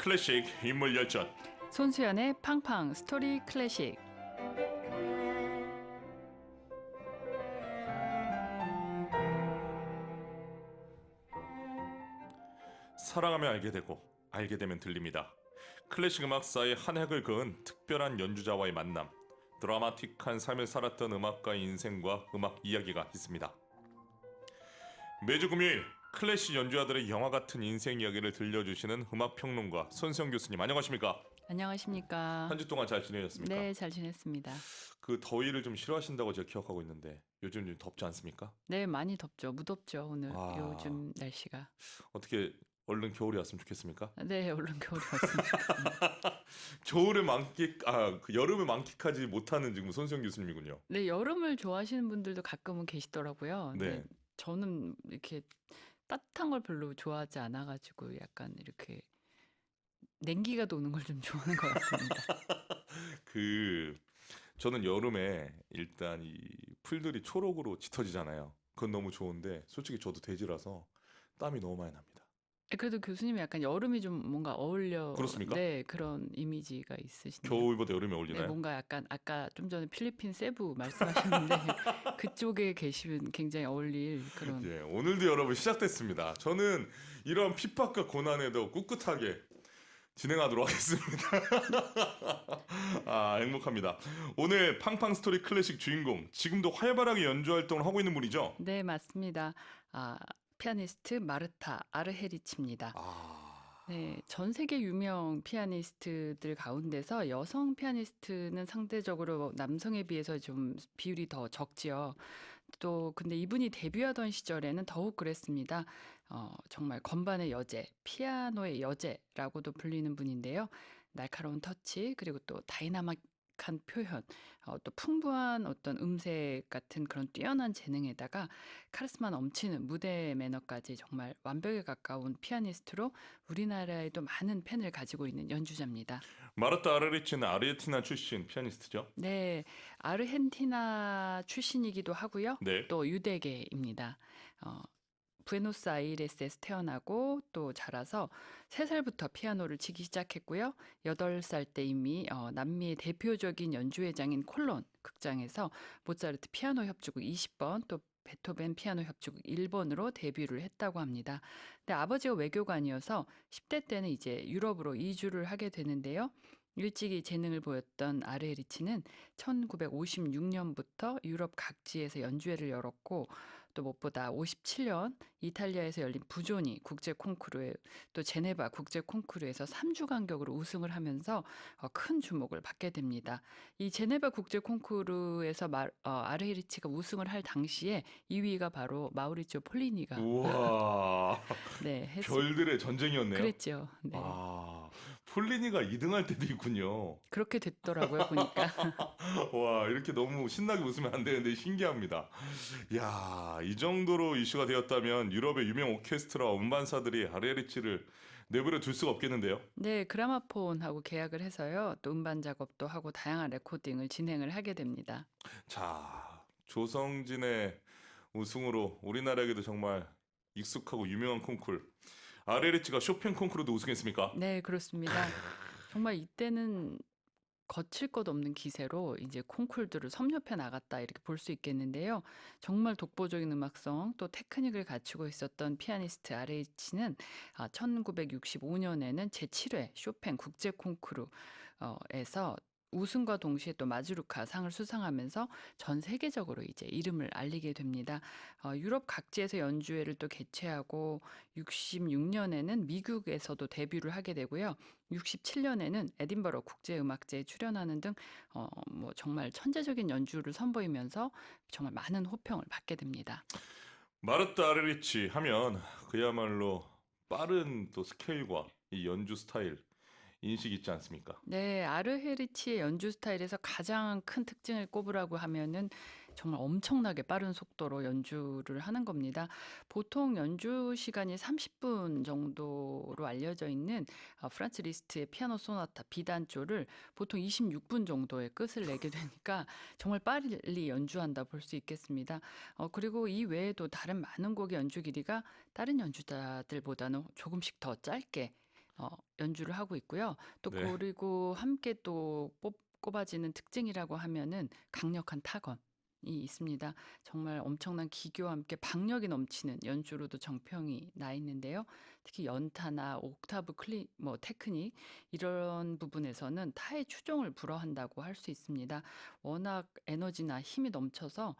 클래식 인물 열전 손수연의 팡팡 스토리 클래식. 사랑하면 알게 되고 알게 되면 들립니다. 클래식 음악사의 한 획을 그은 특별한 연주자와의 만남, 드라마틱한 삶을 살았던 음악가의 인생과 음악 이야기가 있습니다. 매주 금요일 클래식 연주자들의 영화 같은 인생 이야기를 들려주시는 음악 평론가 손성 교수님 안녕하십니까? 안녕하십니까? 한 주 동안 잘 지내셨습니까? 네, 잘 지냈습니다. 그 더위를 좀 싫어하신다고 제가 기억하고 있는데 요즘 좀 덥지 않습니까? 네, 많이 덥죠. 무덥죠, 오늘 아. 요즘 날씨가. 어떻게 얼른 겨울이 왔으면 좋겠습니까? 네, 얼른 겨울이 왔으면 좋겠습니다. 겨울을 만끽 아 그 여름을 만끽하지 못하는 지금 손수영 교수님이군요. 네, 여름을 좋아하시는 분들도 가끔은 계시더라고요. 네. 네, 저는 이렇게 따뜻한 걸 별로 좋아하지 않아가지고 약간 이렇게 냉기가 도는 걸 좀 좋아하는 것 같습니다. 그 저는 여름에 일단 이 풀들이 초록으로 짙어지잖아요. 그건 너무 좋은데 솔직히 저도 돼지라서 땀이 너무 많이 납니다. 그래도 교수님이 약간 여름이 좀 뭔가 어울려. 그렇습니까? 네, 그런 이미지가 있으신데요. 겨울보다 여름에 네, 어울리나요? 뭔가 약간 아까 좀 전에 필리핀 세부 말씀하셨는데 그쪽에 계시면 굉장히 어울릴 그런 예, 오늘도 여러분 시작됐습니다. 저는 이런 핍박과 고난에도 꿋꿋하게 진행하도록 하겠습니다. 아, 행복합니다. 오늘 팡팡 스토리 클래식 주인공, 지금도 활발하게 연주 활동을 하고 있는 분이죠? 네, 맞습니다. 아, 피아니스트 마르타 아르헤리치입니다. 아, 네, 전 세계 유명 피아니스트들 가운데서 여성 피아니스트는 상대적으로 남성에 비해서 좀 비율이 더 적지요. 또 근데 이분이 데뷔하던 시절에는 더욱 그랬습니다. 어, 정말 건반의 여제, 피아노의 여제라고도 불리는 분인데요. 날카로운 터치 그리고 또 다이나믹 한 표현, 어, 또 풍부한 어떤 음색 같은 그런 뛰어난 재능에다가 카리스마 넘치는 무대 매너까지 정말 완벽에 가까운 피아니스트로 우리나라에도 많은 팬을 가지고 있는 연주자입니다. 마르타 아르리치는 아르헨티나 출신 피아니스트죠? 네, 아르헨티나 출신이기도 하고요. 네. 또 유대계입니다. 어, 부에노스아이레스에서 태어나고 또 자라서 세살부터 피아노를 치기 시작했고요. 여덟 살때 이미 어, 남미의 대표적인 연주회장인 콜론 극장에서 모차르트 피아노 협주곡 20번 또 베토벤 피아노 협주곡 1번으로 데뷔를 했다고 합니다. 근데 아버지가 외교관이어서 10대 때는 이제 유럽으로 이주를 하게 되는데요. 일찍이 재능을 보였던 아르헤리치는 1956년부터 유럽 각지에서 연주회를 열었고 또 무엇보다 57년 이탈리아에서 열린 부조니 국제 콩쿠르에 또 제네바 국제 콩쿠르에서 3주 간격으로 우승을 하면서 어, 큰 주목을 받게 됩니다. 이 제네바 국제 콩쿠르에서 마, 어, 아르헤리치가 우승을 할 당시에 2위가 바로 마우리치오 폴리니가 우와, 네, 했, 별들의 전쟁이었네요. 그랬죠. 네. 아, 폴리니가 2등할 때도 있군요. 그렇게 됐더라고요, 보니까. 와, 이렇게 너무 신나게 웃으면 안 되는데 신기합니다. 야, 이 정도로 이슈가 되었다면 유럽의 유명 오케스트라 음반사들이 아르헤리치를 내버려 둘 수가 없겠는데요. 네, 그라마폰하고 계약을 해서요. 또 음반 작업도 하고 다양한 레코딩을 진행을 하게 됩니다. 자, 조성진의 우승으로 우리나라에게도 정말 익숙하고 유명한 콩쿨. 아르헤리치가 쇼팽 콩쿠르도 우승했습니까? 네, 그렇습니다. 정말 이때는 거칠 것 없는 기세로 이제 콩쿨들을 섭렵해 나갔다 이렇게 볼 수 있겠는데요. 정말 독보적인 음악성 또 테크닉을 갖추고 있었던 피아니스트 아레이치는 1965년에는 제7회 쇼팽 국제 콩쿠르에서 우승과 동시에 또 마주르카 상을 수상하면서 전 세계적으로 이제 이름을 알리게 됩니다. 어, 유럽 각지에서 연주회를 또 개최하고 66년에는 미국에서도 데뷔를 하게 되고요. 67년에는 에딘버러 국제음악제에 출연하는 등 어, 뭐 정말 천재적인 연주를 선보이면서 정말 많은 호평을 받게 됩니다. 마르타 아르헤리치 하면 그야말로 빠른 또 스케일과 이 연주 스타일 인식 있지 않습니까? 네, 아르헤리치의 연주 스타일에서 가장 큰 특징을 꼽으라고 하면은 정말 엄청나게 빠른 속도로 연주를 하는 겁니다. 보통 연주 시간이 30분 정도로 알려져 있는 어, 프란츠 리스트의 피아노 소나타 비단조를 보통 26분 정도의 끝을 내게 되니까 정말 빨리 연주한다 볼 수 있겠습니다. 어, 그리고 이 외에도 다른 많은 곡의 연주 길이가 다른 연주자들보다는 조금씩 더 짧게 어, 연주를 하고 있고요. 또 네. 그리고 함께 또 뽑, 꼽아지는 특징이라고 하면은 강력한 타건 이 있습니다. 정말 엄청난 기교와 함께 박력이 넘치는 연주로도 정평이 나 있는데요. 특히 연타나 옥타브 클리 뭐 테크닉 이런 부분에서는 타의 추종을 불허한다고 할 수 있습니다. 워낙 에너지나 힘이 넘쳐서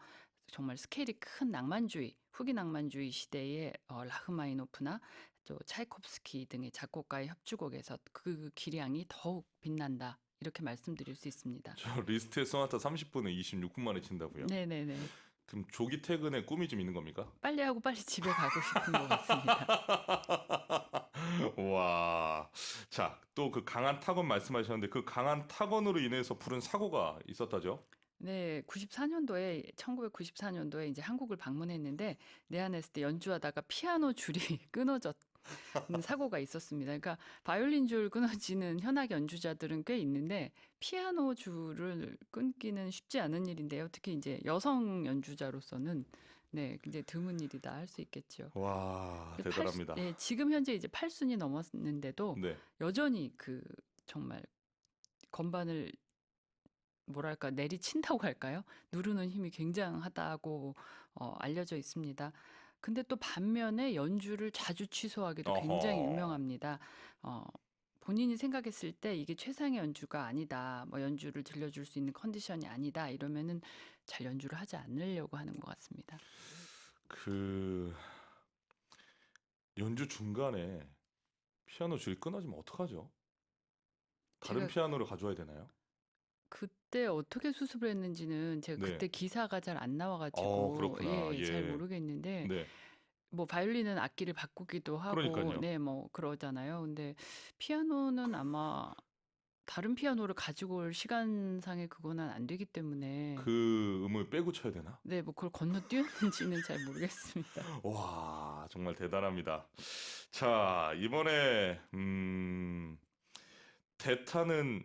정말 스케일이 큰 낭만주의, 후기 낭만주의 시대의 어, 라흐마니노프나 또 차이콥스키 등의 작곡가의 협주곡에서 그 기량이 더욱 빛난다. 이렇게 말씀드릴 수 있습니다. 저 리스트에 소나타 30분에 26분 만에 친다고요? 네네네. 그럼 조기 퇴근에 꿈이 좀 있는 겁니까? 빨리 하고 빨리 집에 가고 싶은 것 같습니다. 와. 자, 또 그 강한 타건 말씀하셨는데 그 강한 타건으로 인해서 부른 사고가 있었다죠? 네, 94년도에 1994년도에 이제 한국을 방문했는데 내한했을 때 연주하다가 피아노 줄이 끊어졌 는 사고가 있었습니다. 그러니까 바이올린 줄 끊어지는 현악 연주자들은 꽤 있는데 피아노 줄을 끊기는 쉽지 않은 일인데요. 특히 이제 여성 연주자로서는 네, 굉장히 드문 일이다 할 수 있겠죠. 와, 수- 대단합니다. 네, 지금 현재 이제 8순이 넘었는데도 네. 여전히 그 정말 건반을 뭐랄까 내리친다고 할까요? 누르는 힘이 굉장하다고 어, 알려져 있습니다. 근데 또 반면에 연주를 자주 취소하기도 굉장히 어허. 유명합니다. 어, 본인이 생각했을 때 이게 최상의 연주가 아니다, 뭐 연주를 들려줄 수 있는 컨디션이 아니다 이러면은 잘 연주를 하지 않으려고 하는 것 같습니다. 그 연주 중간에 피아노 줄이 끊어지면 어떡하죠? 다른 제가- 피아노를 가져와야 되나요? 그때 어떻게 수습을 했는지는 제가 네. 그때 기사가 잘 안 나와가지고 어, 그렇구나. 예, 잘 예. 모르겠는데 네. 뭐 바이올린은 악기를 바꾸기도 하고 그러니까요. 네, 뭐 그러잖아요. 근데 피아노는 아마 다른 피아노를 가지고 올 시간상의 그거는 안 되기 때문에 그 음을 빼고 쳐야 되나? 네, 뭐 그걸 건너뛰었는지는 잘 모르겠습니다. 와, 정말 대단합니다. 자, 이번에 음 대타는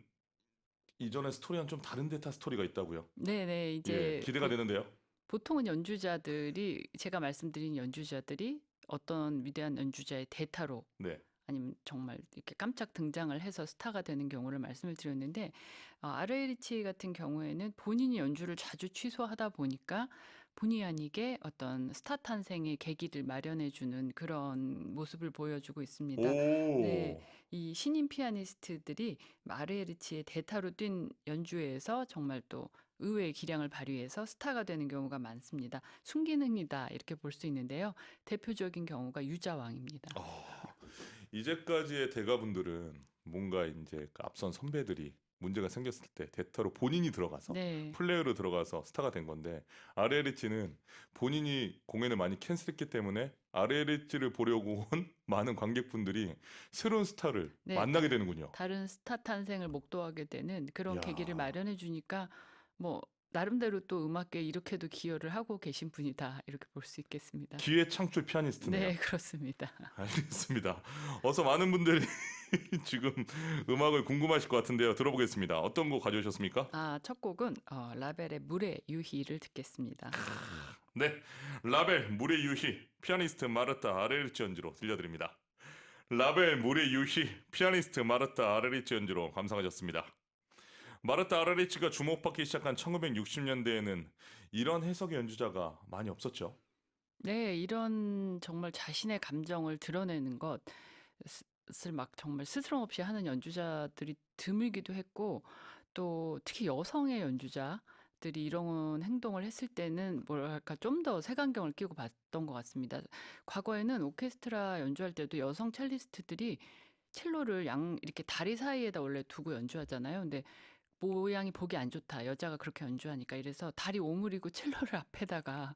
이전의 스토리와는 좀 다른 대타 스토리가 있다고요. 네, 네, 이제 예, 기대가 그 되는데요. 보통은 연주자들이 제가 말씀드린 연주자들이 어떤 위대한 연주자의 대타로 네. 아니면 정말 이렇게 깜짝 등장을 해서 스타가 되는 경우를 말씀을 드렸는데 어, 아르에리치 같은 경우에는 본인이 연주를 자주 취소하다 보니까 본의 아니게 어떤 스타 탄생의 계기를 마련해 주는 그런 모습을 보여주고 있습니다. 오. 네. 이 신인 피아니스트들이 아르에리치의 대타로 뛴 연주회에서 정말 또 의외의 기량을 발휘해서 스타가 되는 경우가 많습니다. 순기능이다 이렇게 볼 수 있는데요. 대표적인 경우가 유자왕입니다. 어, 이제까지의 대가분들은 뭔가 이제 그 앞선 선배들이 문제가 생겼을 때 대타로 본인이 들어가서 네. 플레이어로 들어가서 스타가 된 건데 아르에리치는 본인이 공연을 많이 캔슬했기 때문에 아르에리치를 보려고 온 많은 관객분들이 새로운 스타를 네. 만나게 되는군요. 다른 스타 탄생을 목도하게 되는 그런 야. 계기를 마련해 주니까 뭐 나름대로 또 음악계에 이렇게도 기여를 하고 계신 분이다 이렇게 볼 수 있겠습니다. 기회 창출 피아니스트네요. 네, 그렇습니다. 알겠습니다. 어서 많은 분들이 지금 음악을 궁금하실 것 같은데요. 들어보겠습니다. 어떤 곡 가져오셨습니까? 아, 첫 곡은 어, 라벨의 물의 유희를 듣겠습니다. 네, 라벨 물의 유희 피아니스트 마르타 아레리치 연주로 들려드립니다. 라벨 물의 유희 피아니스트 마르타 아레리치 연주로 감상하셨습니다. 마르타 아레리치가 주목받기 시작한 1960년대에는 이런 해석의 연주자가 많이 없었죠. 네, 이런 정말 자신의 감정을 드러내는 것을 막 정말 스스럼 없이 하는 연주자들이 드물기도 했고 또 특히 여성의 연주자들이 이런 행동을 했을 때는 뭐랄까 좀 더 색안경을 끼고 봤던 것 같습니다. 과거에는 오케스트라 연주할 때도 여성 첼리스트들이 첼로를 양 이렇게 다리 사이에다 원래 두고 연주하잖아요. 근데 모양이 보기 안 좋다. 여자가 그렇게 연주하니까 이래서 다리 오므리고 첼로를 앞에다가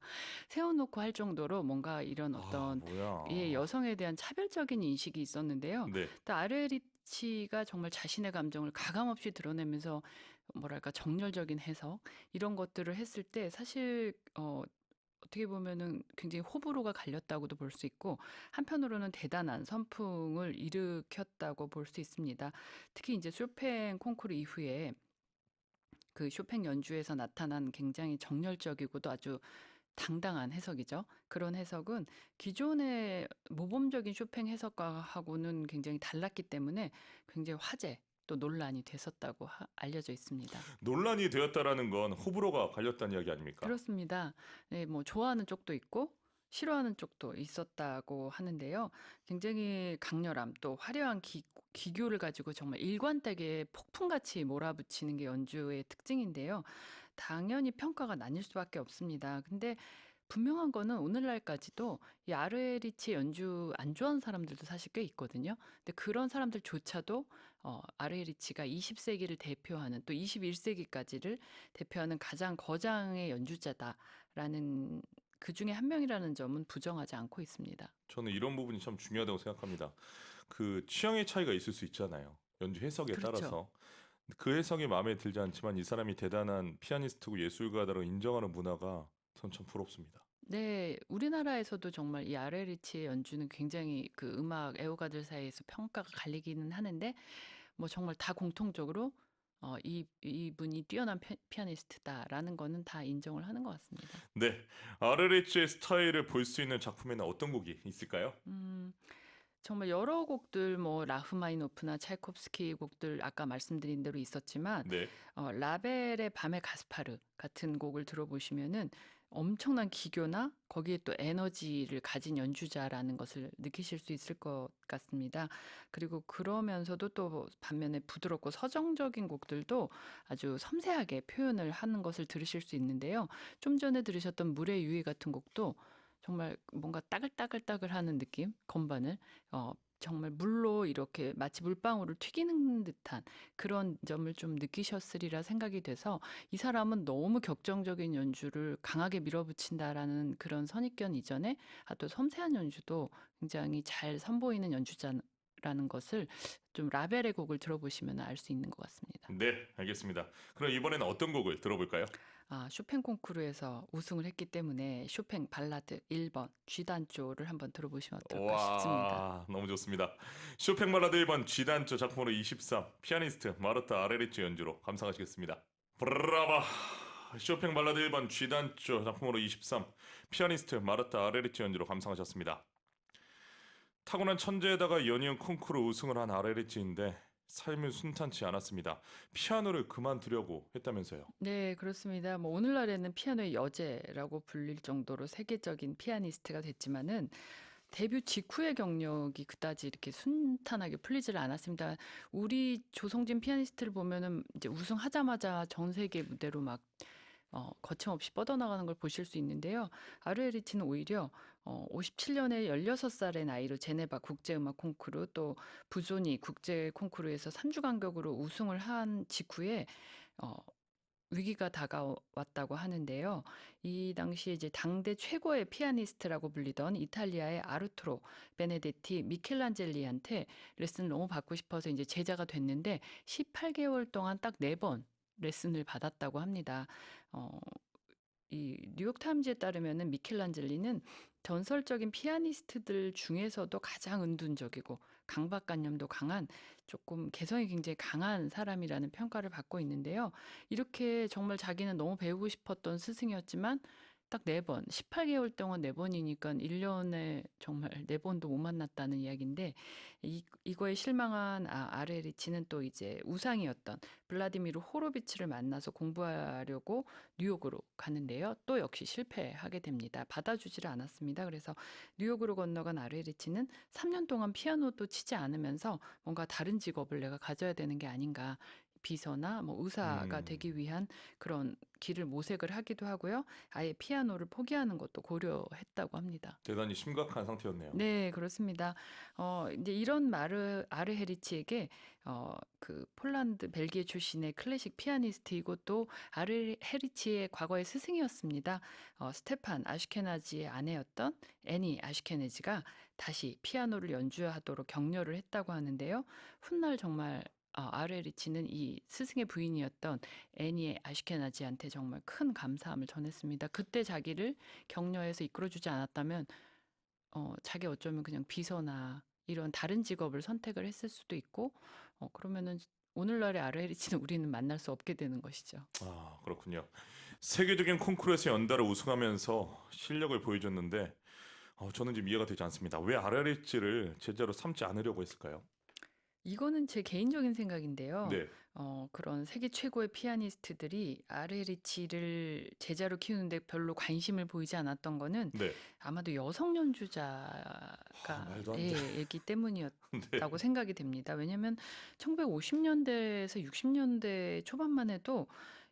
세워놓고 할 정도로 뭔가 이런 어떤 아? 예 여성에 대한 차별적인 인식이 있었는데요. 네, 또 아르에리 치가 정말 자신의 감정을 가감없이 드러내면서 뭐랄까 정열적인 해석 이런 것들을 했을 때 사실 어 어떻게 보면은 굉장히 호불호가 갈렸다고도 볼 수 있고 한편으로는 대단한 선풍을 일으켰다고 볼 수 있습니다. 특히 이제 쇼팽 콩쿠르 이후에 그 쇼팽 연주에서 나타난 굉장히 정열적이고도 아주 당당한 해석이죠. 그런 해석은 기존의 모범적인 쇼팽 해석과하고는 굉장히 달랐기 때문에 굉장히 화제 또 논란이 됐었다고 하- 알려져 있습니다. 논란이 되었다라는 건 호불호가 갈렸다는 이야기 아닙니까? 그렇습니다. 네, 뭐 좋아하는 쪽도 있고 싫어하는 쪽도 있었다고 하는데요. 굉장히 강렬함 또 화려한 기, 기교를 가지고 정말 일관되게 폭풍같이 몰아붙이는 게 연주의 특징인데요. 당연히 평가가 나뉠 수밖에 없습니다. 근데 분명한 거는 오늘날까지도 이 아르에리치 연주 안 좋아하는 사람들도 사실 꽤 있거든요. 근데 그런 사람들조차도 어, 아르에리치가 20세기를 대표하는 또 21세기까지를 대표하는 가장 거장의 연주자다라는 그 중에 한 명이라는 점은 부정하지 않고 있습니다. 저는 이런 부분이 참 중요하다고 생각합니다. 그 취향의 차이가 있을 수 있잖아요. 연주 해석에 그렇죠. 따라서. 그 해석이 마음에 들지 않지만 이 사람이 대단한 피아니스트고 예술가다라고 인정하는 문화가 전 참 부럽습니다. 네, 우리나라에서도 정말 이 아르에리치의 연주는 굉장히 그 음악 애호가들 사이에서 평가가 갈리기는 하는데 뭐 정말 다 공통적으로 어, 이 이분이 뛰어난 피, 피아니스트다라는 거는 다 인정을 하는 것 같습니다. 네, 아르레치의 스타일을 볼 수 있는 작품에는 어떤 곡이 있을까요? 음, 정말 여러 곡들 뭐 라흐마니노프나 차이콥스키 곡들 아까 말씀드린 대로 있었지만 네, 어, 라벨의 밤의 가스파르 같은 곡을 들어보시면은 엄청난 기교나 거기에 또 에너지를 가진 연주자라는 것을 느끼실 수 있을 것 같습니다. 그리고 그러면서도 또 반면에 부드럽고 서정적인 곡들도 아주 섬세하게 표현을 하는 것을 들으실 수 있는데요. 좀 전에 들으셨던 물의 유의 같은 곡도 정말 뭔가 따글따글따글 하는 느낌, 건반을 어, 정말 물로 이렇게 마치 물방울을 튀기는 듯한 그런 점을 좀 느끼셨으리라 생각이 돼서 이 사람은 너무 격정적인 연주를 강하게 밀어붙인다라는 그런 선입견 이전에 아, 또 섬세한 연주도 굉장히 잘 선보이는 연주자라는 것을 좀 라벨의 곡을 들어보시면 알 수 있는 것 같습니다. 네, 알겠습니다. 그럼 이번에는 어떤 곡을 들어볼까요? 아, 쇼팽 콩쿠르에서 우승을 했기 때문에 쇼팽 발라드 1번 쥐단조를 한번 들어보시면 어떨까 싶습니다. 와, 너무 좋습니다. 쇼팽 발라드 1번 G단조 작품으로 23 피아니스트 마르타 아레리치 연주로 감상하시겠습니다. 브라바 쇼팽 발라드 1번 G단조 작품으로 23 피아니스트 마르타 아레리치 연주로 감상하셨습니다. 타고난 천재에다가 연이은 콩쿠르 우승을 한 아레리치인데 삶은 순탄치 않았습니다. 피아노를 그만두려고 했다면서요. 네, 그렇습니다. 뭐 오늘날에는 피아노의 여제라고 불릴 정도로 세계적인 피아니스트가 됐지만은 데뷔 직후의 경력이 그다지 이렇게 순탄하게 풀리지를 않았습니다. 우리 조성진 피아니스트를 보면은 이제 우승하자마자 전 세계 무대로 막 어, 거침없이 뻗어나가는 걸 보실 수 있는데요. 아르에리치는 오히려 어, 57년에 16살의 나이로 제네바 국제음악 콩쿠르 또 부조니 국제 콩쿠르에서 3주 간격으로 우승을 한 직후에 어, 위기가 다가왔다고 하는데요. 이 당시에 이제 당대 최고의 피아니스트라고 불리던 이탈리아의 아르투로 베네데티 미켈란젤리한테 레슨을 너무 받고 싶어서 이제 제자가 됐는데 18개월 동안 딱 네 번 레슨을 받았다고 합니다. 어, 이 뉴욕 타임즈에 따르면은 미켈란젤리는 전설적인 피아니스트들 중에서도 가장 은둔적이고 강박관념도 강한 조금 개성이 굉장히 강한 사람이라는 평가를 받고 있는데요. 이렇게 정말 자기는 너무 배우고 싶었던 스승이었지만 딱네 번, 18개월 동안 네 번이니까 1년에 정말 네 번도 못 만났다는 이야기인데 이, 이거에 실망한 아, 아레리치는 또 이제 우상이었던 블라디미르 호로비츠를 만나서 공부하려고 뉴욕으로 가는데요. 또 역시 실패하게 됩니다. 받아주지를 않았습니다. 그래서 뉴욕으로 건너간 아레리치는 3년 동안 피아노도 치지 않으면서 뭔가 다른 직업을 내가 가져야 되는 게 아닌가. 비서나 뭐 의사가 음. 되기 위한 그런 길을 모색을 하기도 하고요. 아예 피아노를 포기하는 것도 고려했다고 합니다. 대단히 심각한 상태였네요. 네, 그렇습니다. 어, 이제 이런 마르 아르헤리치에게 어, 그 폴란드 벨기에 출신의 클래식 피아니스트이고 또 아르헤리치의 과거의 스승이었습니다. 어, 스테판 아슈케나지의 아내였던 애니 아슈케네지가 다시 피아노를 연주하도록 격려를 했다고 하는데요. 훗날 정말 어, 아르헤리치는 이 스승의 부인이었던 애니의 아슈케나지한테 정말 큰 감사함을 전했습니다. 그때 자기를 격려해서 이끌어주지 않았다면 어, 자기 어쩌면 그냥 비서나 이런 다른 직업을 선택을 했을 수도 있고, 어, 그러면은 오늘날의 아르헤리치는 우리는 만날 수 없게 되는 것이죠. 아, 그렇군요. 세계적인 콩쿠르에서 연달아 우승하면서 실력을 보여줬는데 어, 저는 지금 이해가 되지 않습니다. 왜 아라리치를 제자로 삼지 않으려고 했을까요? 이거는 제 개인적인 생각인데요. 네, 어, 그런 세계 최고의 피아니스트들이 아레리치를 제자로 키우는데 별로 관심을 보이지 않았던 거는 네, 아마도 여성 연주자가 아, 말도 안 돼. 예, 기 때문이었다고 네, 생각이 됩니다. 왜냐하면 1950년대에서 60년대 초반만 해도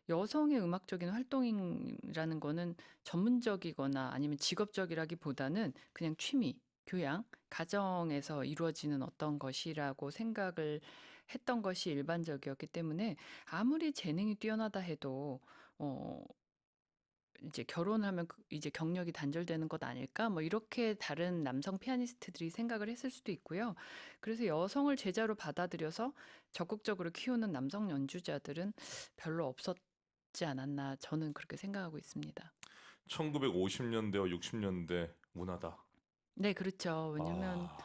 여성의 음악적인 활동이라는 거는 전문적이거나 아니면 직업적이라기보다는 그냥 취미, 교양, 가정에서 이루어지는 어떤 것이라고 생각을 했던 것이 일반적이었기 때문에 아무리 재능이 뛰어나다 해도 어 이제 결혼하면 그 이제 경력이 단절되는 것 아닐까? 뭐 이렇게 다른 남성 피아니스트들이 생각을 했을 수도 있고요. 그래서 여성을 제자로 받아들여서 적극적으로 키우는 남성 연주자들은 별로 없었지 않았나 저는 그렇게 생각하고 있습니다. 1950년대와 60년대 문화다. 네, 그렇죠. 왜냐면 아,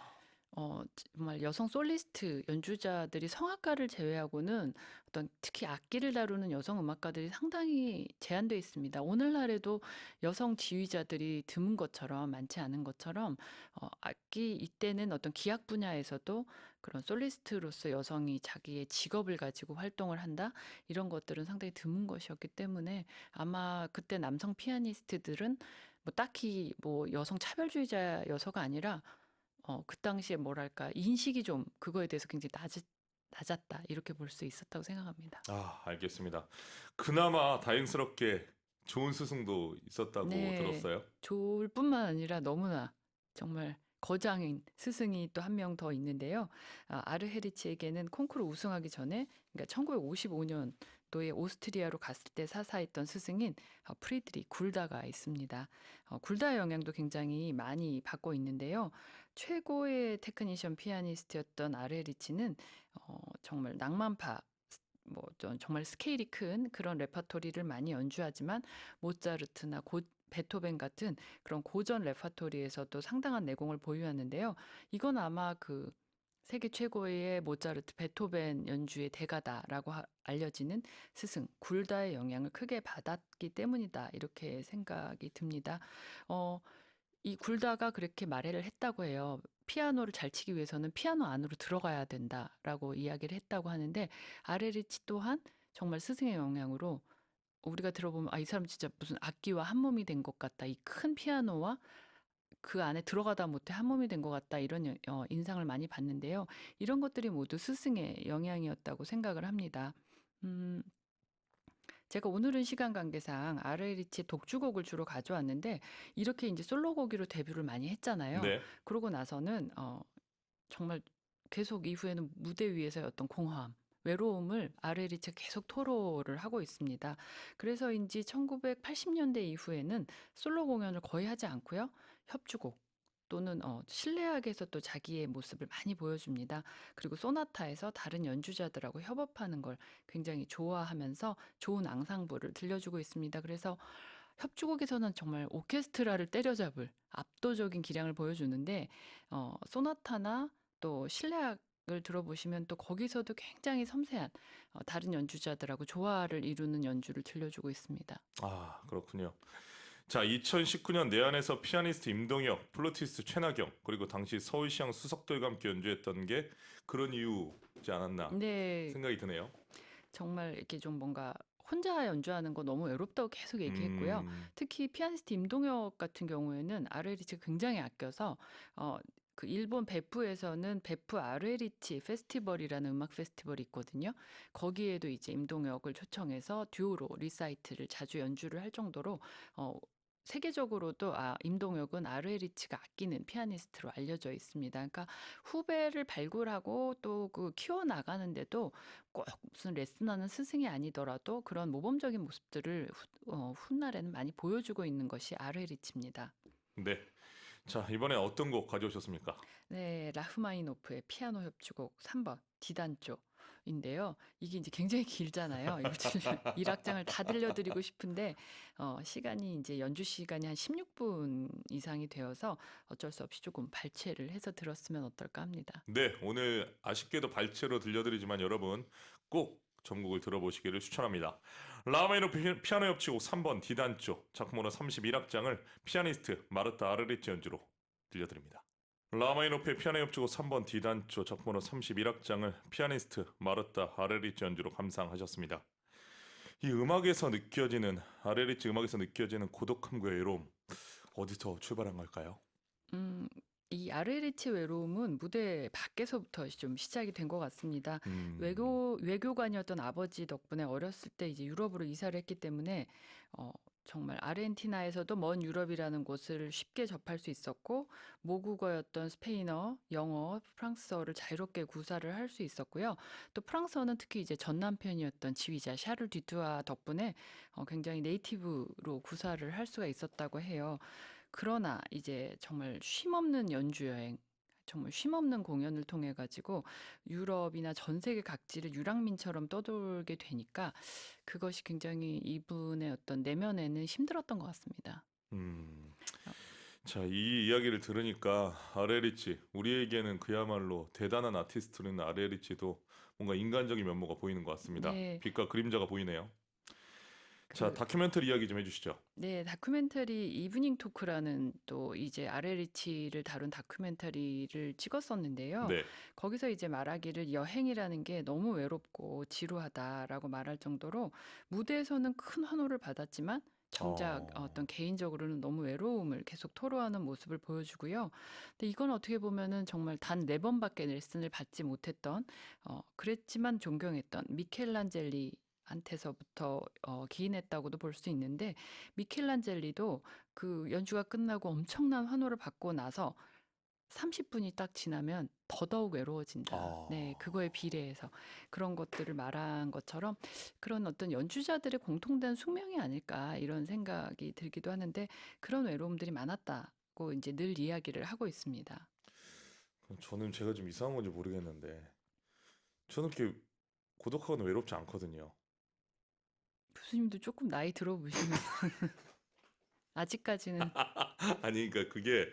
어 정말 여성 솔리스트 연주자들이 성악가를 제외하고는 어떤 특히 악기를 다루는 여성 음악가들이 상당히 제한돼 있습니다. 오늘날에도 여성 지휘자들이 드문 것처럼 많지 않은 것처럼 어 악기 이때는 어떤 기악 분야에서도 그런 솔리스트로서 여성이 자기의 직업을 가지고 활동을 한다 이런 것들은 상당히 드문 것이었기 때문에 아마 그때 남성 피아니스트들은 뭐 딱히 뭐 여성 차별주의자여서가 아니라 어 그 당시에 뭐랄까 인식이 좀 그거에 대해서 굉장히 낮았 낮았다 이렇게 볼 수 있었다고 생각합니다. 아, 알겠습니다. 그나마 다행스럽게 좋은 스승도 있었다고 네. 들었어요. 좋을 뿐만 아니라 너무나 정말 거장인 스승이 또 한 명 더 있는데요. 아, 아르헤리치에게는 콩쿠르 우승하기 전에 그러니까 1955년도에 오스트리아로 갔을 때 사사했던 스승인 어, 프리드리 굴다가 있습니다. 어, 굴다의 영향도 굉장히 많이 받고 있는데요. 최고의 테크니션 피아니스트였던 아르헤리치는 어, 정말 낭만파 뭐좀 정말 스케일이 큰 그런 레파토리를 많이 연주하지만 모차르트나 고, 베토벤 같은 그런 고전 레파토리에서도 상당한 내공을 보유하는데요. 이건 아마 그 세계 최고의 모차르트, 베토벤 연주의 대가다라고 하- 알려지는 스승 굴다의 영향을 크게 받았기 때문이다. 이렇게 생각이 듭니다. 어, 이 굴다가 그렇게 말해를 했다고 해요. 피아노를 잘 치기 위해서는 피아노 안으로 들어가야 된다라고 이야기를 했다고 하는데 아레리치 또한 정말 스승의 영향으로 우리가 들어보면 아, 이 사람 진짜 무슨 악기와 한 몸이 된 것 같다. 이 큰 피아노와 그 안에 들어가다 못해 한 몸이 된 것 같다. 이런 여- 어, 인상을 많이 받는데요. 이런 것들이 모두 스승의 영향이었다고 생각을 합니다. 음, 제가 오늘은 시간 관계상 아르에리치의 독주곡을 주로 가져왔는데 이렇게 이제 솔로곡으로 데뷔를 많이 했잖아요. 네, 그러고 나서는 어, 정말 계속 이후에는 무대 위에서의 어떤 공허함, 외로움을 아르에리치가 계속 토로를 하고 있습니다. 그래서인지 1980년대 이후에는 솔로 공연을 거의 하지 않고요. 협주곡 또는 어, 실내악에서 또 자기의 모습을 많이 보여줍니다. 그리고 소나타에서 다른 연주자들하고 협업하는 걸 굉장히 좋아하면서 좋은 앙상블을 들려주고 있습니다. 그래서 협주곡에서는 정말 오케스트라를 때려잡을 압도적인 기량을 보여주는데 어, 소나타나 또 실내악 을 들어보시면 또 거기서도 굉장히 섬세한 어, 다른 연주자들하고 조화를 이루는 연주를 들려주고 있습니다. 아 그렇군요. 자, 2019년 내한에서 피아니스트 임동혁, 플루티스트 최나경, 그리고 당시 서울시향 수석들과 함께 연주했던 게 그런 이유지 않았나 근데 생각이 드네요. 정말 이렇게 좀 뭔가 혼자 연주하는 거 너무 외롭다고 계속 얘기했고요. 음, 특히 피아니스트 임동혁 같은 경우에는 아르에리치 굉장히 아껴서 어, 그 일본 베프에서는 베프 아르에리치 페스티벌이라는 음악 페스티벌이 있거든요. 거기에도 이제 임동혁을 초청해서 듀오로 리사이트를 자주 연주를 할 정도로 어, 세계적으로도 아, 임동혁은 아르에리치가 아끼는 피아니스트로 알려져 있습니다. 그러니까 후배를 발굴하고 또 그 키워 나가는데도 꼭 무슨 레슨하는 스승이 아니더라도 그런 모범적인 모습들을 후, 어, 훗날에는 많이 보여주고 있는 것이 아르에리치입니다. 네. 자, 이번에 어떤 곡 가져오셨습니까? 네, 라흐마니노프의 피아노 협주곡 3번 디단조 인데요. 이게 이제 굉장히 길잖아요. 이거 들려- 일 악장을 다 들려드리고 싶은데 어, 시간이 이제 연주 시간이 한 16분 이상이 되어서 어쩔 수 없이 조금 발췌를 해서 들었으면 어떨까 합니다. 네, 오늘 아쉽게도 발췌로 들려드리지만 여러분 꼭 전곡을 들어보시기를 추천합니다. 라마이노 피- 피아노 협치곡 3번 디단조 작품번호 31악장을 피아니스트 마르타 아르리치 연주로 들려드립니다. 라마이노프의 피아노 협주곡 3번 디단조 작품번호 31악장을 피아니스트 마르타 아레리치 연주로 감상하셨습니다. 이 음악에서 느껴지는 아레리치 음악에서 느껴지는 고독함과 외로움 어디서 출발한 걸까요? 음, 이 아르에리치 외로움은 무대 밖에서부터 좀 시작이 된 것 같습니다. 음, 외교 외교관이었던 아버지 덕분에 어렸을 때 이제 유럽으로 이사를 했기 때문에 어, 정말 아르헨티나에서도 먼 유럽이라는 곳을 쉽게 접할 수 있었고 모국어였던 스페인어, 영어, 프랑스어를 자유롭게 구사를 할 수 있었고요. 또 프랑스어는 특히 이제 전 남편이었던 지휘자 샤를 뒤투아 덕분에 어, 굉장히 네이티브로 구사를 할 수가 있었다고 해요. 그러나 이제 정말 쉼없는 연주 여행 정말 쉼없는 공연을 통해 가지고 유럽이나 전 세계 각지를 유랑민처럼 떠돌게 되니까 그것이 굉장히 이분의 어떤 내면에는 힘들었던 것 같습니다. 음. 자, 이 이야기를 들으니까 아레리치 우리에게는 그야말로 대단한 아티스트는 아레리치도 뭔가 인간적인 면모가 보이는 것 같습니다. 네. 빛과 그림자가 보이네요. 자, 그- 다큐멘터리 이야기 좀 해주시죠. 네, 다큐멘터리 이브닝 토크라는 또 이제 아레리치를 다룬 다큐멘터리를 찍었었는데요. 네. 거기서 이제 말하기를 여행이라는 게 너무 외롭고 지루하다라고 말할 정도로 무대에서는 큰 환호를 받았지만 정작 어. 어떤 개인적으로는 너무 외로움을 계속 토로하는 모습을 보여주고요. 근데 이건 어떻게 보면은 정말 단 네 번밖에 레슨을 받지 못했던 어 그랬지만 존경했던 미켈란젤리 한테서부터 어, 기인했다고도 볼 수 있는데 미켈란젤리도 그 연주가 끝나고 엄청난 환호를 받고 나서 30분이 딱 지나면 더더욱 외로워진다. 아. 네, 그거에 비례해서 그런 것들을 말한 것처럼 그런 어떤 연주자들의 공통된 숙명이 아닐까 이런 생각이 들기도 하는데 그런 외로움들이 많았다고 이제 늘 이야기를 하고 있습니다. 그럼 저는 제가 좀 이상한 건지 모르겠는데 저는 이렇게 고독하거나 외롭지 않거든요. 교수님도 조금 나이 들어 보시면 아직까지는 아니 그러니까 그게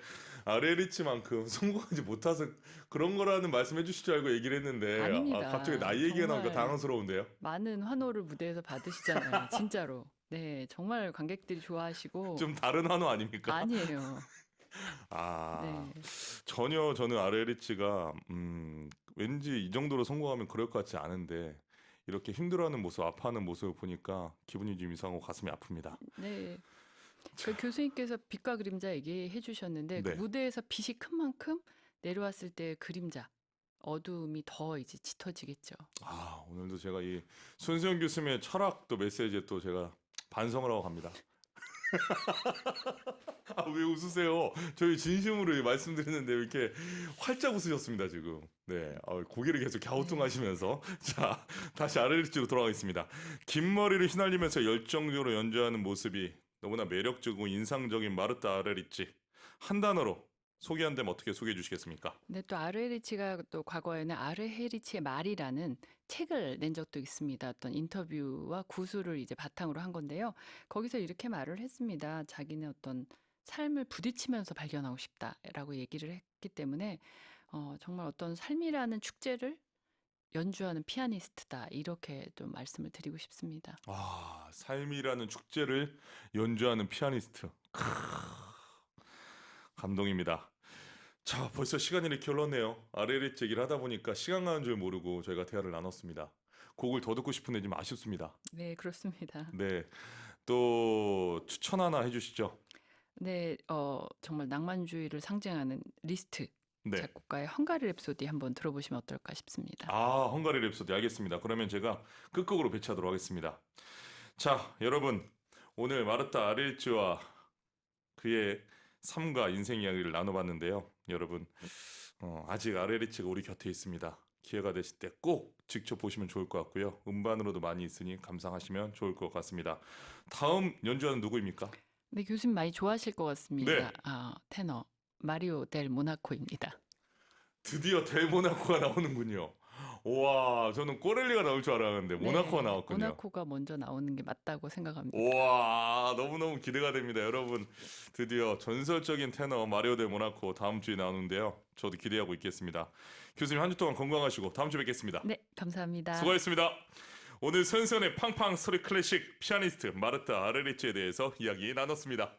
아레리치만큼 성공하지 못해서 그런 거라는 말씀해 주실 줄 알고 얘기를 했는데 아, 아닙니다. 갑자기 나이 얘기가 나오니까 정말. 당황스러운데요. 많은 환호를 무대에서 받으시잖아요. 진짜로. 네, 정말 관객들이 좋아하시고 좀 다른 한호 아닙니까? 아니에요. 아 네. 전혀 저는 아레리치가 음, 왠지 이 정도로 성공하면 그럴 것 같지 않은데 이렇게 힘들어하는 모습, 아파하는 모습을 보니까 기분이 좀 이상하고 가슴이 아픕니다. 네. 그 교수님께서 빛과 그림자 얘기해 주셨는데 그 네. 무대에서 빛이 큰 만큼 내려왔을 때 그림자 어두움이 더 이제 짙어지겠죠. 아 오늘도 제가 이 손수영 교수님의 철학 또 메시지에 또 제가 반성을 하고 갑니다. 아 왜 웃으세요? 저희 진심으로 말씀드리는데 왜 이렇게 활짝 웃으셨습니다 지금. 네, 어, 고개를 계속 갸우뚱하시면서 자 다시 아르리치로 돌아가겠습니다. 긴 머리를 휘날리면서 열정적으로 연주하는 모습이 너무나 매력적이고 인상적인 마르타 아르리치 한 단어로 소개한다면 어떻게 소개해 주시겠습니까? 근데 또 아르헤리치가 또 과거에는 아르헤리치의 말이라는 책을 낸 적도 있습니다. 어떤 인터뷰와 구술을 이제 바탕으로 한 건데요. 거기서 이렇게 말을 했습니다. 자기는 어떤 삶을 부딪히면서 발견하고 싶다라고 얘기를 했기 때문에 어, 정말 어떤 삶이라는 축제를 연주하는 피아니스트다 이렇게 좀 말씀을 드리고 싶습니다. 아, 삶이라는 축제를 연주하는 피아니스트. 크, 감동입니다. 자, 벌써 시간이 이렇게 흘렀네요. 아레레 얘기를 하다 보니까 시간 가는 줄 모르고 저희가 대화를 나눴습니다. 곡을 더 듣고 싶은데 좀 아쉽습니다. 네, 그렇습니다. 네. 또 추천 하나 해주시죠. 네, 어, 정말 낭만주의를 상징하는 리스트 네. 작곡가의 헝가리 랩소디 한번 들어보시면 어떨까 싶습니다. 아, 헝가리 랩소디 알겠습니다. 그러면 제가 끝곡으로 배치하도록 하겠습니다. 자, 여러분 오늘 마르타 아릴치와 그의 삶과 인생 이야기를 나눠봤는데요. 여러분 어, 아직 아레리치가 우리 곁에 있습니다. 기회가 되실 때 꼭 직접 보시면 좋을 것 같고요. 음반으로도 많이 있으니 감상하시면 좋을 것 같습니다. 다음 연주하는 누구입니까? 네, 교수님 많이 좋아하실 것 같습니다. 네. 아, 테너 마리오 델 모나코입니다. 드디어 델 모나코가 나오는군요. 와, 저는 꼬렐리가 나올 줄 알았는데 모나코가 네, 나왔군요. 모나코가 먼저 나오는 게 맞다고 생각합니다. 우와 너무너무 기대가 됩니다 여러분 드디어 전설적인 테너 마리오 델 모나코 다음 주에 나오는데요 저도 기대하고 있겠습니다 교수님 한 주 동안 건강하시고 다음 주에 뵙겠습니다 네, 감사합니다. 수고하셨습니다 오늘 선선의 팡팡 소리 클래식 피아니스트 마르타 아르리치에 대해서 이야기 나눴습니다.